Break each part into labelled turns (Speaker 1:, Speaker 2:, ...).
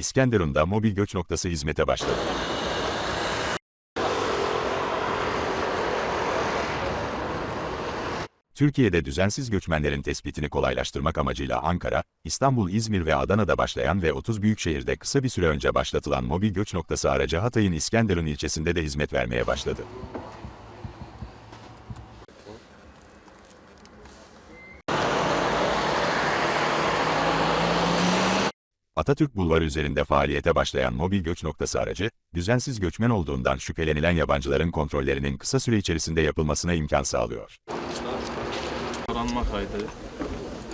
Speaker 1: İskenderun'da mobil göç noktası hizmete başladı. Türkiye'de düzensiz göçmenlerin tespitini kolaylaştırmak amacıyla Ankara, İstanbul, İzmir ve Adana'da başlayan ve 30 büyük şehirde kısa bir süre önce başlatılan mobil göç noktası aracı Hatay'ın İskenderun ilçesinde de hizmet vermeye başladı. Atatürk Bulvarı üzerinde faaliyete başlayan mobil göç noktası aracı, düzensiz göçmen olduğundan şüphelenilen yabancıların kontrollerinin kısa süre içerisinde yapılmasına imkan sağlıyor.
Speaker 2: Aranma kaydı,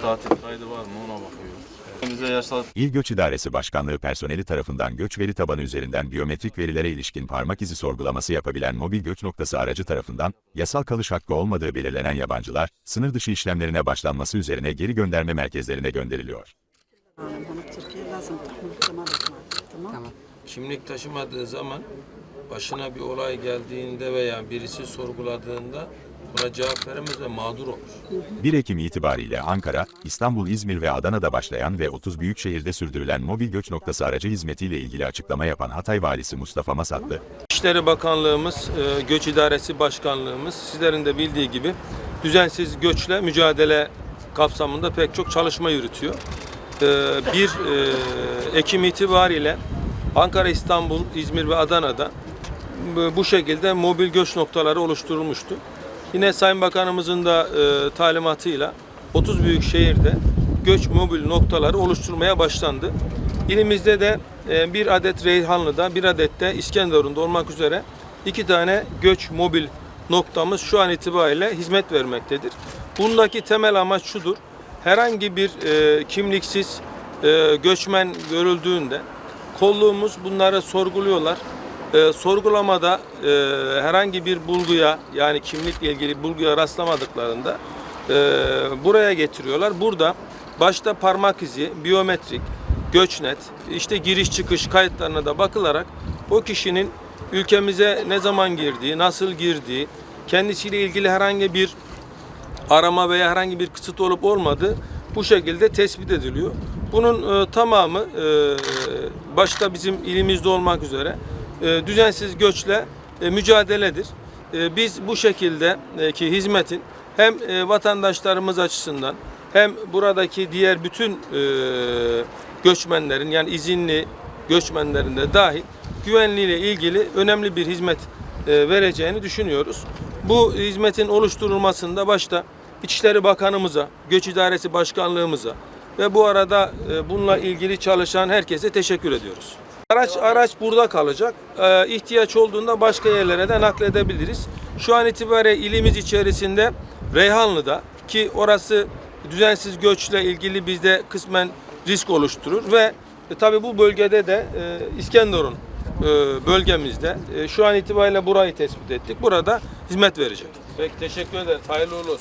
Speaker 2: tatil kaydı var mı ona bakıyoruz.
Speaker 1: İl Göç İdaresi Başkanlığı personeli tarafından göç veri tabanı üzerinden biyometrik verilere ilişkin parmak izi sorgulaması yapabilen mobil göç noktası aracı tarafından, yasal kalış hakkı olmadığı belirlenen yabancılar, sınır dışı işlemlerine başlanması üzerine geri gönderme merkezlerine gönderiliyor.
Speaker 3: Tamam.
Speaker 4: Kimlik taşımadığı zaman başına bir olay geldiğinde veya birisi sorguladığında buna cevap veremez ve mağdur olur.
Speaker 1: 1 Ekim itibariyle Ankara, İstanbul, İzmir ve Adana'da başlayan ve 30 büyük şehirde sürdürülen mobil göç noktası aracı hizmetiyle ilgili açıklama yapan Hatay Valisi Mustafa Masatlı,
Speaker 4: İşleri Bakanlığımız, e, Göç İdaresi Başkanlığımız sizlerin de bildiği gibi düzensiz göçle mücadele kapsamında pek çok çalışma yürütüyor. E, 1 e, Ekim itibariyle Ankara, İstanbul, İzmir ve Adana'da bu- bu şekilde mobil göç noktaları oluşturulmuştu. Yine Sayın Bakanımızın da e, talimatıyla 30 büyük şehirde göç mobil noktaları oluşturmaya başlandı. İlimizde de e, bir adet Reyhanlı'da, bir adet de İskenderun'da olmak üzere iki tane göç mobil noktamız şu an itibariyle hizmet vermektedir. Bundaki temel amaç şudur. Herhangi bir e, kimliksiz e, göçmen görüldüğünde kolluğumuz bunları sorguluyorlar. E, sorgulamada e, herhangi bir bulguya yani kimlikle ilgili bulguya rastlamadıklarında e, buraya getiriyorlar. Burada başta parmak izi, biyometrik, göçnet, işte giriş çıkış kayıtlarına da bakılarak o kişinin ülkemize ne zaman girdiği, nasıl girdiği, kendisiyle ilgili herhangi bir arama veya herhangi bir kısıt olup olmadığı bu şekilde tespit ediliyor. Bunun e, tamamı e, başta bizim ilimizde olmak üzere e, düzensiz göçle e, mücadeledir. E, biz bu şekilde e, hizmetin hem e, vatandaşlarımız açısından hem buradaki diğer bütün e, göçmenlerin yani izinli göçmenlerin de dahil güvenliğiyle ilgili önemli bir hizmet e, vereceğini düşünüyoruz. Bu hizmetin oluşturulmasında başta İçişleri Bakanımıza, Göç İdaresi Başkanlığımıza ve bu arada e, bununla ilgili çalışan herkese teşekkür ediyoruz. Araç araç burada kalacak. Ee, ihtiyaç olduğunda başka yerlere de nakledebiliriz. Şu an itibariyle ilimiz içerisinde Reyhanlı'da ki orası düzensiz göçle ilgili bizde kısmen risk oluşturur ve e, tabii bu bölgede de e, İskenderun bölgemizde e, şu an itibariyle burayı tespit ettik. Burada hizmet verecek. Peki teşekkür ederim. Hayırlı olsun.